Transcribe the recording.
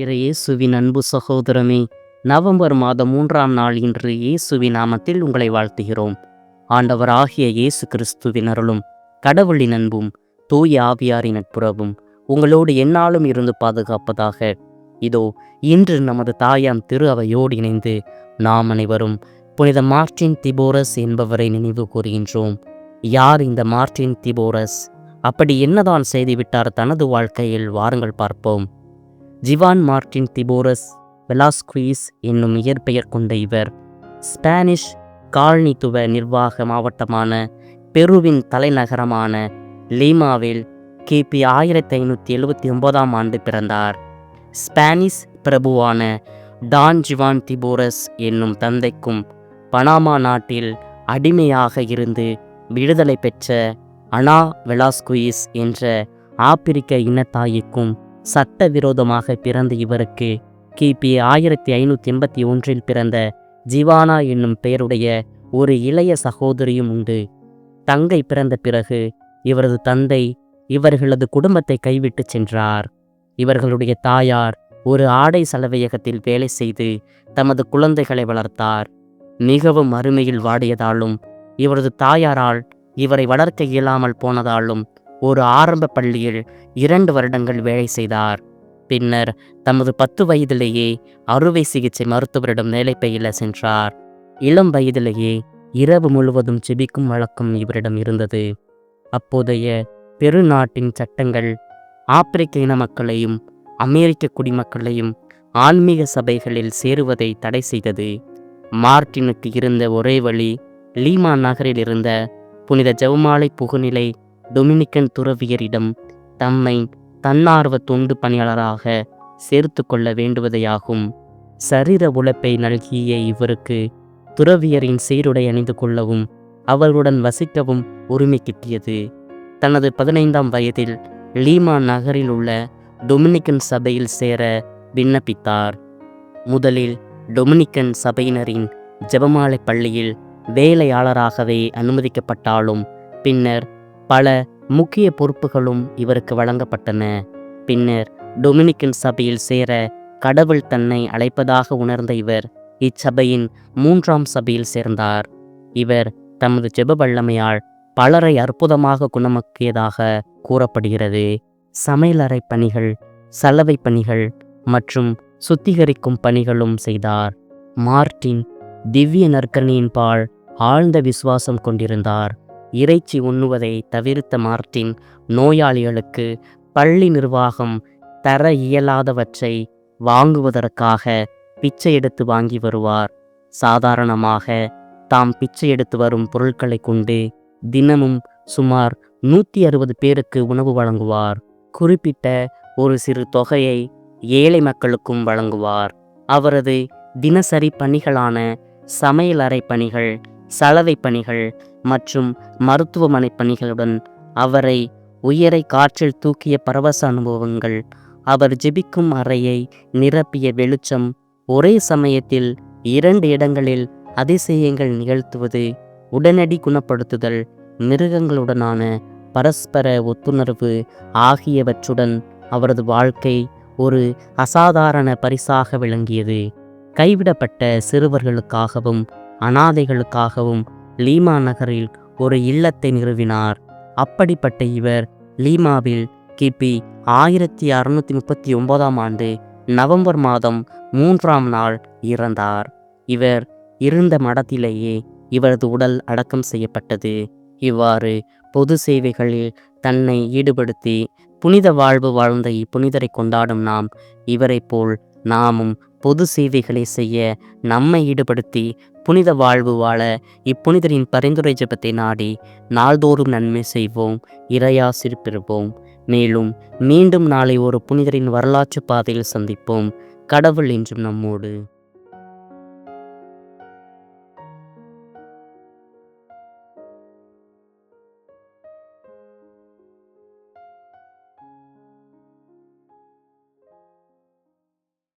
இறையேசுவின் அன்பு சகோதரமே நவம்பர் மாதம் மூன்றாம் நாள் இன்று இயேசுவின் நாமத்தில் உங்களை வாழ்த்துகிறோம். ஆண்டவர் ஆகிய இயேசு கிறிஸ்துவின் அருளும் கடவுளின் அன்பும் தூய ஆவியாரின் நட்புறவும் உங்களோடு எந்நாளும் இருந்து பாதுகாப்பதாக. இதோ இன்று நமது தாயாம் திரு அவையோடு இணைந்து நாம் அனைவரும் புனித மார்டின் திபோரஸ் என்பவரை நினைவு கூறுகின்றோம். யார் இந்த மார்டின் திபோரஸ்? அப்படி என்னதான் செய்துவிட்டார் தனது வாழ்க்கையில்? வாருங்கள் பார்ப்போம். ஜிவான் மார்டின் திபோரஸ் வெலாஸ்குயிஸ் என்னும் இயற்பெயர் கொண்ட இவர் ஸ்பானிஷ் காலனித்துவ நிர்வாக மாவட்டமான பெருவின் தலைநகரமான லீமாவில் கிபி ஆயிரத்தி ஐநூற்றி எழுபத்தி ஒன்பதாம் ஆண்டு பிறந்தார். ஸ்பானிஷ் பிரபுவான டான் ஜிவான் திபோரஸ் என்னும் தந்தைக்கும் பனாமா நாட்டில் அடிமையாக இருந்து விடுதலை பெற்ற அனா வெலாஸ்குயிஸ் என்ற ஆப்பிரிக்க இனத்தாய்க்கும் சட்டவிரோதமாக பிறந்த இவருக்கு கிபி ஆயிரத்தி ஐநூற்றி எண்பத்தி ஒன்றில் பிறந்த ஜிவானா என்னும் பெயருடைய ஒரு இளைய சகோதரியும் உண்டு. தங்கை பிறந்த பிறகு இவரது தந்தை இவர்களது குடும்பத்தை கைவிட்டு சென்றார். இவர்களுடைய தாயார் ஒரு ஆடை சலவையகத்தில் வேலை செய்து தமது குழந்தைகளை வளர்த்தார். மிகவும் அருமையில் வாடியதாலும் இவரது தாயாரால் இவரை வளர்க்க இயலாமல் போனதாலும் ஒரு ஆரம்ப பள்ளியில் இரண்டு வருடங்கள் வேலை செய்தார். பின்னர் தமது பத்து வயதிலேயே அறுவை சிகிச்சை மருத்துவரிடம் வேலை பயில சென்றார். இளம் வயதிலேயே இரவு முழுவதும் செபிக்கும் வழக்கம் இவரிடம் இருந்தது. அப்போதைய பெருநாட்டின் சட்டங்கள் ஆப்பிரிக்க இன மக்களையும் அமெரிக்க குடிமக்களையும் ஆன்மீக சபைகளில் சேருவதை தடை செய்தது. மார்டினுக்கு இருந்த ஒரே வழி லீமா நகரில் இருந்த புனித ஜவுமாலை புகுநிலை டொமினிக்கன் துறவியரிடம் தம்மை தன்னார்வ தொண்டு பணியாளராக சேர்த்து கொள்ள வேண்டுவதையாகும். சரீர உழைப்பை நல்கிய இவருக்கு துறவியரின் சீருடை அணிந்து கொள்ளவும் அவர்களுடன் வசிக்கவும் உரிமை கிட்டியது. தனது பதினைந்தாம் வயதில் லீமா நகரில் உள்ள டொமினிக்கன் சபையில் சேர விண்ணப்பித்தார். முதலில் டொமினிக்கன் சபையினரின் ஜெபமாலை பள்ளியில் வேலையாளராகவே அனுமதிக்கப்பட்டாலும் பின்னர் பல முக்கிய பொறுப்புகளும் இவருக்கு வழங்கப்பட்டன. பின்னர் டொமினிக்கன் சபையில் சேர கடவுள் தன்னை அழைப்பதாக உணர்ந்த இவர் இச்சபையின் மூன்றாம் சபையில் சேர்ந்தார். இவர் தமது ஜெப வல்லமையால் பலரை அற்புதமாக குணமாக்கியதாக கூறப்படுகிறது. சமையலறை பணிகள் சலவை பணிகள் மற்றும் சுத்திகரிக்கும் பணிகளும் செய்தார். மார்டின் திவ்ய நற்கணியின் பால் ஆழ்ந்த விசுவாசம் கொண்டிருந்தார். இறைச்சி உண்ணுவதை தவிர்த்த மார்டின் நோயாளிகளுக்கு பள்ளி நிர்வாகம் தர இயலாதவற்றை வாங்குவதற்காக பிச்சை எடுத்து வாங்கி வருவார். சாதாரணமாக தாம் பிச்சை எடுத்து வரும் பொருட்களை கொண்டு தினமும் சுமார் நூற்றி அறுபது பேருக்கு உணவு வழங்குவார். குறிப்பிட்ட ஒரு சிறு தொகையை ஏழை மக்களுக்கும் வழங்குவார். அவரது தினசரி பணிகளான சமையலறை பணிகள் சலவை பணிகள் மற்றும் மருத்துவமனை பணிகளுடன் அவரை உயரை காற்றில் தூக்கிய பரவச அனுபவங்கள். அவர் ஜெபிக்கும் அறையை நிரப்பிய வெளிச்சம் ஒரே சமயத்தில் இரண்டு இடங்களில் அதிசயங்கள் நிகழ்த்துவது உடனடி குணப்படுத்துதல் மிருகங்களுடனான பரஸ்பர ஒத்துணர்வு ஆகியவற்றுடன் அவரது வாழ்க்கை ஒரு அசாதாரண பரிசாக விளங்கியது. கைவிடப்பட்ட சிறுவர்களுக்காகவும் அனாதைகளுக்காகவும் லீமா நகரில் ஒரு இல்லத்தை நிறுவினார். அப்படிப்பட்ட இவர் லீமாவில் கிபி ஆயிரத்தி அறுநூத்தி முப்பத்தி ஒன்பதாம் ஆண்டு நவம்பர் மாதம் மூன்றாம் நாள் இறந்தார். இவர் இருந்த மடத்திலேயே இவரது உடல் அடக்கம் செய்யப்பட்டது. இவ்வாறு பொது சேவைகளில் தன்னை ஈடுபடுத்தி புனித வாழ்வு வாழ்ந்த இப்புனிதரை கொண்டாடும் நாம் இவரைப் போல் நாமும் பொது சேவைகளை செய்ய நம்மை ஈடுபடுத்தி புனித வாழ்வு வாழ இப்புனிதரின் பரிந்துரை ஜெபத்தை நாடி நாள்தோறும் நன்மை செய்வோம் இறையாசிர் பெறுவோம் மேலும் மீண்டும் நாளை ஒரு புனிதரின் வரலாற்று பாதையில் சந்திப்போம். கடவுள் என்றும் நம்மோடு.